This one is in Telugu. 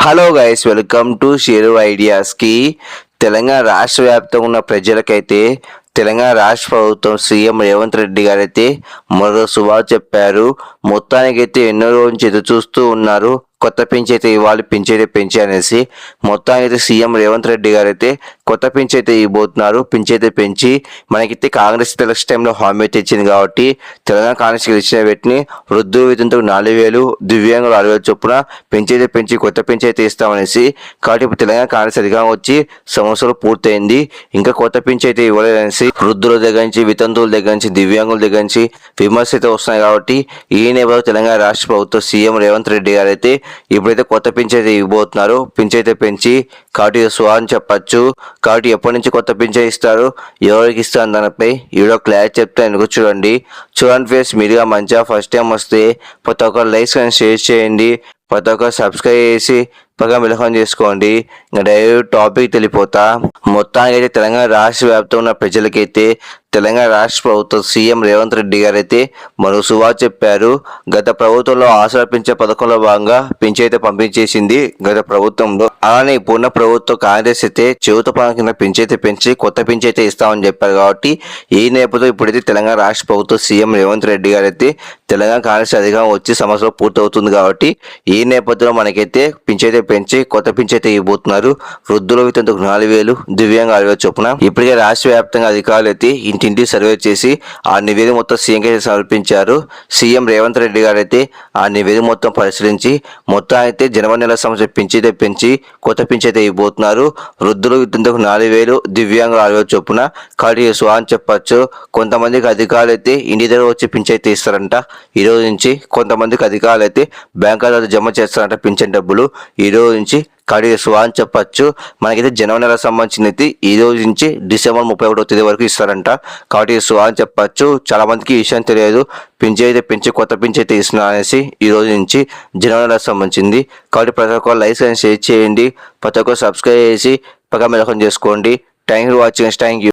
Hello guys welcome to share ఐడియాస్కి Telangana రాష్ట్ర వ్యాప్తంగా ఉన్న ప్రజలకైతే తెలంగాణ రాష్ట్ర ప్రభుత్వం సీఎం రేవంత్ రెడ్డి గారైతే మరో శుభాలు చెప్పారు. మొత్తానికైతే ఎన్నో రోజు ఎదురు చూస్తూ ఉన్నారు. కొత్త పెంచి అయితే ఇవ్వాలి పెంచి అయితే పెంచి అనేసి మొత్తానికి అయితే సీఎం రేవంత్ రెడ్డి గారు అయితే కొత్త పెంచి అయితే ఇవ్వబోతున్నారు. పెంచి అయితే పెంచి మనకైతే కాంగ్రెస్ ఎలక్షన్ టైంలో హామీ అయితే ఇచ్చింది కాబట్టి తెలంగాణ కాంగ్రెస్ గెలిచిన వీటిని వృద్ధు వేతంతో నాలుగు వేలు దివ్యాంగులు ఆరు వేలు చొప్పున పెంచి అయితే పెంచి కొత్త పెంచి అయితే ఇస్తామనేసి కాబట్టి ఇప్పుడు తెలంగాణ కాంగ్రెస్ అధికారం వచ్చి సంవత్సరం పూర్తయింది. ఇంకా కొత్త పెంచి అయితే ఇవ్వలేదనేసి వృద్ధుల దగ్గర నుంచి వితంతువుల దగ్గర నుంచి దివ్యాంగుల దగ్గర నుంచి విమర్శ అయితే వస్తున్నాయి కాబట్టి ఈ నేపథ్యంలో తెలంగాణ రాష్ట్ర ప్రభుత్వం సీఎం రేవంత్ రెడ్డి గారు అయితే ఇప్పుడైతే కొత్త పింఛ్ అయితే ఇవ్వబోతున్నారు. పింఛ్ అయితే పెంచి కాబట్టి స్వా అని చెప్పచ్చు. కాబట్టి ఎప్పటి నుంచి కొత్త పింఛ ఇస్తారు? ఎవరికి ఇస్తారు దానిపై ఈడో క్లారిటీ చెప్తే ఎందుకు చూడండి. చూడండి ఫేస్ మీరుగా మంచిగా ఫస్ట్ టైం వస్తే ప్రతి ఒక్కరు లైక్స్ కానీ షేర్ చేయండి. ప్రతి ఒక్కరు సబ్స్క్రైబ్ చేసి గొప్పగా మిలహం చేసుకోండి. ఇంకా డైరెక్ట్ టాపిక్ తెలిపోతా. మొత్తానికి అయితే తెలంగాణ రాష్ట్ర వ్యాప్తంగా ఉన్న ప్రజలకైతే తెలంగాణ రాష్ట్ర ప్రభుత్వం సీఎం రేవంత్ రెడ్డి గారైతే మరో సువా చెప్పారు. గత ప్రభుత్వంలో ఆసరా పెంచే పథకంలో భాగంగా పెంచి అయితే పంపించేసింది గత ప్రభుత్వంలో. అలానే ఇప్పుడున్న ప్రభుత్వం కాంగ్రెస్ అయితే చెవుత పథకం కింద పెంచి పెంచి కొత్త పెంచి అయితే ఇస్తామని చెప్పారు కాబట్టి ఈ నేపథ్యంలో ఇప్పుడైతే తెలంగాణ రాష్ట్ర ప్రభుత్వం సీఎం రేవంత్ రెడ్డి గారైతే తెలంగాణ కాంగ్రెస్ అధికారం వచ్చి సంవత్సరం పూర్తవుతుంది కాబట్టి ఈ నేపథ్యంలో మనకైతే పింఛ పెంచి కొత్త పింఛైతే అయితే ఇవ్వబోతున్నారు. వృద్ధుల వితంతకు నాలుగు వేలు దివ్యాంగ ఆరు వేలు చొప్పున ఇప్పటికే రాష్ట్ర వ్యాప్తంగా అధికారులు అయితే ఇంటింటి సర్వే చేసి ఆ నివేదిక మొత్తం సీఎం సమర్పించారు. సీఎం రేవంత్ రెడ్డి గారు అయితే ఆ నివేదిక మొత్తం పరిశీలించి మొత్తం అయితే జనవరి నెల సంవత్సరం పెంచి అయితే పెంచి కొత్త పింఛైతే అయితే ఇవ్వబోతున్నారు. వృద్ధులు వితంతుకు నాలుగు వేలు దివ్యాంగులు ఆరు వేలు చొప్పున ఖాళీ స్వా అని చెప్పచ్చు. కొంతమందికి అధికారులు అయితే ఇంటి దగ్గర వచ్చి పింఛైతే అయితే ఇస్తారంట. ఈ రోజు నుంచి కొంతమందికి అధికారులు అయితే బ్యాంక్ ఖాతాలో జమ చేస్తారంట పింఛన్ డబ్బులు. ఈ ఈరోజు నుంచి కడిగేసు అని చెప్పచ్చు మనకైతే జనవరి నెల సంబంధించిన అయితే ఈ రోజు నుంచి డిసెంబర్ ముప్పై ఒకటో తేదీ వరకు ఇస్తారంట. కాబట్టి సో అని చెప్పచ్చు చాలా మందికి ఈ విషయం తెలియదు. పింఛ అయితే పెంచి కొత్త పింఛ అయితే ఇస్తున్నా అనేసి ఈ రోజు నుంచి జనవరి నెలకు సంబంధించింది. కాబట్టి ప్రతి ఒక్కరు లైక్ అండ్ షేర్ చేయండి. ప్రతి ఒక్కరు సబ్స్క్రైబ్ చేసి పక్క మెలకం చేసుకోండి. Thank you watching thank you